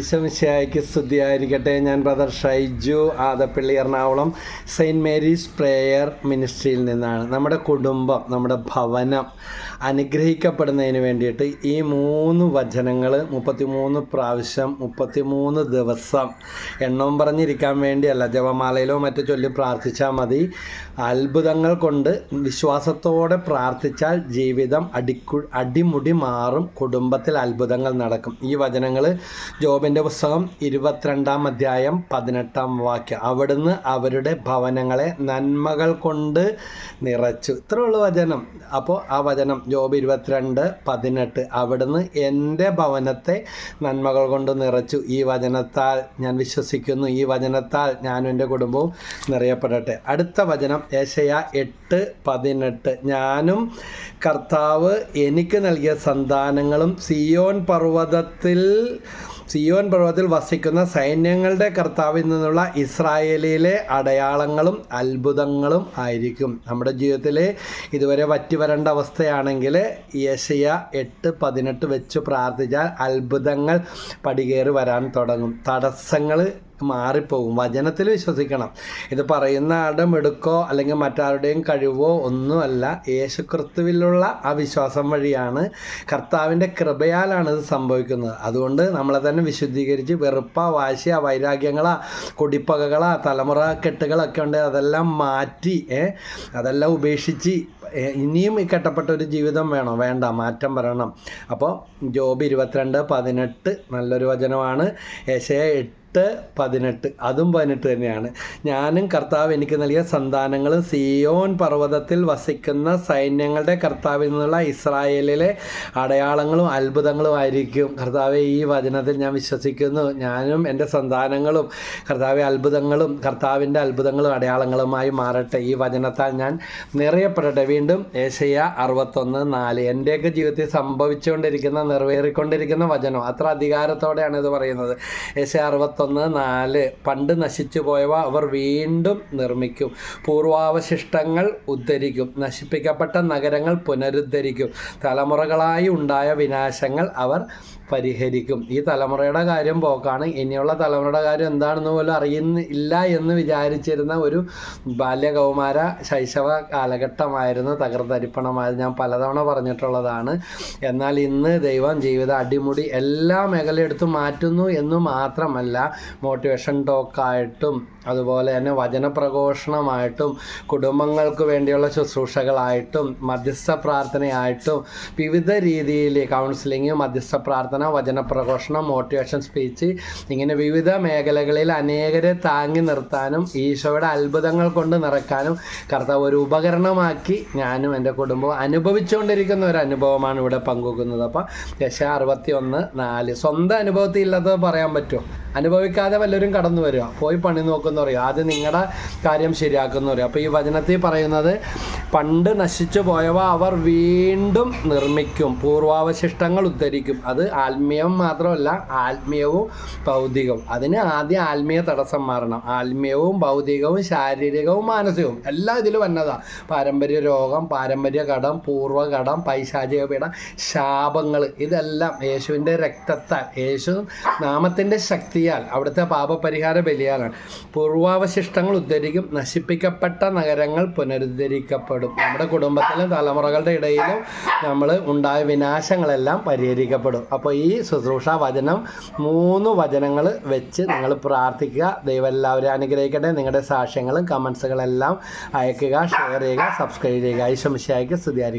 ഈശോമിശിഹായ്ക്ക് സ്തുതിയായിരിക്കട്ടെ. ഞാൻ brother Shaiju Adappally Ernakulam saint Mary's prayer മിനിസ്ട്രിയിൽ നിന്നാണ്. നമ്മുടെ കുടുംബം നമ്മുടെ ഭവനം അനുഗ്രഹിക്കപ്പെടുന്നതിന് വേണ്ടിയിട്ട് ഈ മൂന്ന് വചനങ്ങൾ മുപ്പത്തിമൂന്ന് പ്രാവശ്യം മുപ്പത്തിമൂന്ന് ദിവസം എണ്ണവും പറഞ്ഞിരിക്കാൻ വേണ്ടിയല്ല. ജപമാലയിലോ മറ്റോ ചൊല്ലി പ്രാർത്ഥിച്ചാൽ മതി. അത്ഭുതങ്ങൾ കൊണ്ട് വിശ്വാസത്തോടെ പ്രാർത്ഥിച്ചാൽ ജീവിതം അടിക്കു അടിമുടി മാറും. കുടുംബത്തിൽ അത്ഭുതങ്ങൾ നടക്കും. ഈ വചനങ്ങൾ ജോബിന്റെ പുസ്തകം ഇരുപത്തിരണ്ടാം അധ്യായം പതിനെട്ടാം വാക്യം. അവിടുന്ന് അവരുടെ ഭവനങ്ങളെ നന്മകൾ കൊണ്ട് നിറച്ചു. ഇത്രയുള്ള വചനം. അപ്പോൾ ആ വചനം ജോബ് ഇരുപത്തിരണ്ട് പതിനെട്ട് അവിടുന്ന് എന്റെ ഭവനത്തെ നന്മകൾ കൊണ്ട് നിറച്ചു. ഈ വചനത്താൽ ഞാൻ വിശ്വസിക്കുന്നു. ഈ വചനത്താൽ ഞാനും എന്റെ കുടുംബവും നിറയപ്പെടട്ടെ. അടുത്ത വചനം ഏശയ എട്ട് പതിനെട്ട്. ഞാനും കർത്താവ് എനിക്ക് നൽകിയ സന്താനങ്ങളും സിയോൻ പർവതത്തിൽ സിയോൻ പർവതത്തിൽ വസിക്കുന്ന സൈന്യങ്ങളുടെ കർത്താവിൽ നിന്നുള്ള ഇസ്രായേലിലെ അടയാളങ്ങളും അത്ഭുതങ്ങളും ആയിരിക്കും. നമ്മുടെ ജീവിതത്തിൽ ഇതുവരെ വറ്റി വരേണ്ട അവസ്ഥയാണെങ്കിൽ യശയ എട്ട് പതിനെട്ട് വെച്ച് പ്രാർത്ഥിച്ചാൽ അത്ഭുതങ്ങൾ പടികേറി വരാൻ തുടങ്ങും. തടസ്സങ്ങൾ മാറിപ്പോകും. വചനത്തിൽ വിശ്വസിക്കണം. ഇത് പറയുന്ന ആളുടെ മെടുക്കോ അല്ലെങ്കിൽ മറ്റാരുടെയും കഴിവോ ഒന്നുമല്ല. യേശുക്രിസ്തുവിലുള്ള ആ വിശ്വാസം വഴിയാണ് കർത്താവിന്റെ കൃപയാലാണ് ഇത് സംഭവിക്കുന്നത്. അതുകൊണ്ട് നമ്മളെ തന്നെ വിശുദ്ധീകരിച്ച് വെറുപ്പ വാശിയ വൈരാഗ്യങ്ങളാ കൊടിപ്പകകളാ തലമുറ കെട്ടുകളൊക്കെ ഉണ്ട്. അതെല്ലാം മാറ്റി അതെല്ലാം ഉപേക്ഷിച്ച് ഇനിയും ഈ കെട്ടപ്പെട്ട ഒരു ജീവിതം വേണം. വേണ്ട മാറ്റം വരണം. അപ്പോൾ ജോബ് ഇരുപത്തിരണ്ട് പതിനെട്ട് നല്ലൊരു വചനമാണ്. ഏശയ എട്ട് പതിനെട്ട്. അതും പതിനെട്ട് തന്നെയാണ്. ഞാനും കർത്താവ് എനിക്ക് നൽകിയ സന്താനങ്ങൾ സിയോൻ പർവതത്തിൽ വസിക്കുന്ന സൈന്യങ്ങളുടെ കർത്താവിൽ നിന്നുള്ള ഇസ്രായേലിലെ അടയാളങ്ങളും അത്ഭുതങ്ങളും ആയിരിക്കും. കർത്താവെ ഈ വചനത്തിൽ ഞാൻ വിശ്വസിക്കുന്നു. ഞാനും എന്റെ സന്താനങ്ങളും കർത്താവെ അത്ഭുതങ്ങളും കർത്താവിന്റെ അത്ഭുതങ്ങളും അടയാളങ്ങളുമായി മാറട്ടെ. ഈ വചനത്താൽ ഞാൻ നിറയപ്പെടട്ടെ. വീണ്ടും ഏഷ്യ അറുപത്തൊന്ന് നാല്. എന്റെയൊക്കെ ജീവിതത്തിൽ സംഭവിച്ചുകൊണ്ടിരിക്കുന്ന നിറവേറിക്കൊണ്ടിരിക്കുന്ന വചനം. അത്ര അധികാരത്തോടെയാണ് ഇത് പറയുന്നത്. ഏഷ്യ അറുപത്തൊന്ന് നാല്. പണ്ട് നശിച്ചു പോയവ അവർ വീണ്ടും നിർമ്മിക്കും. പൂർവാവശിഷ്ടങ്ങൾ ഉദ്ധരിക്കും. നശിപ്പിക്കപ്പെട്ട നഗരങ്ങൾ പുനരുദ്ധരിക്കും. തലമുറകളായി ഉണ്ടായ വിനാശങ്ങൾ അവർ പരിഹരിക്കും. ഈ തലമുറയുടെ കാര്യം പോക്കാണ്. ഇനിയുള്ള തലമുറയുടെ കാര്യം എന്താണെന്ന് പോലും അറിയുന്നില്ല എന്ന് വിചാരിച്ചിരുന്ന ഒരു ബാല്യകൗമാര ശൈശവ കാലഘട്ടമായിരുന്നു തകർത്തരിപ്പണമായത് ഞാൻ പലതവണ പറഞ്ഞിട്ടുള്ളതാണ്. എന്നാൽ ഇന്ന് ദൈവം ജീവിതം അടിമുടി എല്ലാ മേഖലയെടുത്തും മാറ്റുന്നു എന്ന് മാത്രമല്ല മോട്ടിവേഷൻ ടോക്കായിട്ടും അതുപോലെ തന്നെ വചനപ്രഘോഷണമായിട്ടും കുടുംബങ്ങൾക്ക് വേണ്ടിയുള്ള ശുശ്രൂഷകളായിട്ടും മധ്യസ്ഥ പ്രാർത്ഥനയായിട്ടും വിവിധ രീതിയിൽ കൗൺസിലിംഗ് മധ്യസ്ഥ പ്രാർത്ഥന വചനപ്രഘോഷണം മോട്ടിവേഷൻ സ്പീച്ച് ഇങ്ങനെ വിവിധ മേഖലകളിൽ അനേകരെ താങ്ങി നിർത്താനും ഈശോയുടെ അത്ഭുതങ്ങൾ കൊണ്ട് നിറക്കാനും കർത്താവ് ഒരു ഉപകരണമാക്കി ഞാനും എന്റെ കുടുംബവും അനുഭവിച്ചുകൊണ്ടിരിക്കുന്ന ഒരു അനുഭവമാണ് ഇവിടെ പങ്കുവെക്കുന്നത്. അപ്പം ദശ അറുപത്തി ഒന്ന് നാല്. സ്വന്തം അനുഭവത്തിൽ ഇല്ലാത്തത് പറയാൻ പറ്റുമോ? അനുഭവിക്കാതെ വല്ലവരും കടന്നു വരിക. പോയി പണി നോക്കുന്ന പറയും ആദ്യം നിങ്ങളുടെ കാര്യം ശരിയാക്കുന്ന പറയും അപ്പോൾ ഈ വചനത്തിൽ പറയുന്നത് പണ്ട് നശിച്ചു പോയവ അവർ വീണ്ടും നിർമ്മിക്കും. പൂർവാവശിഷ്ടങ്ങൾ ഉദ്ധരിക്കും. അത് ആത്മീയം മാത്രമല്ല ആത്മീയവും ഭൗതികവും. അതിന് ആദ്യം ആത്മീയ തടസ്സം മാറണം. ആത്മീയവും ഭൗതികവും ശാരീരികവും മാനസികവും. എല്ലാം ഇതിൽ വന്നതാ. പാരമ്പര്യ രോഗം പാരമ്പര്യ കടം പൂർവകടം പൈശാചിക പീഠം ശാപങ്ങൾ ഇതെല്ലാം യേശുവിന്റെ രക്തത്താൽ യേശു നാമത്തിന്റെ ശക്തിയാൽ അവിടുത്തെ പാപപരിഹാര ബലിയാലാണ്. പൂർവാവശിഷ്ടങ്ങൾ ഉദ്ധരിക്കും നശിപ്പിക്കപ്പെട്ട നഗരങ്ങൾ പുനരുദ്ധരിക്കപ്പെടും. നമ്മുടെ കുടുംബത്തിലും തലമുറകളുടെ ഇടയിലും നമ്മൾ ഉണ്ടായ വിനാശങ്ങളെല്ലാം പരിഹരിക്കപ്പെടും. അപ്പോൾ ഈ ശുശ്രൂഷ വചനം മൂന്ന് വചനങ്ങൾ വെച്ച് നിങ്ങൾ പ്രാർത്ഥിക്കുക. ദൈവം എല്ലാവരും അനുഗ്രഹിക്കട്ടെ. നിങ്ങളുടെ സാക്ഷ്യങ്ങളും കമൻസുകളെല്ലാം അയക്കുക ഷെയർ ചെയ്യുക സബ്സ്ക്രൈബ് ചെയ്യുക. ഈ ശുശ്രൂഷയ്ക്ക് സ്തുതിയായിരിക്കും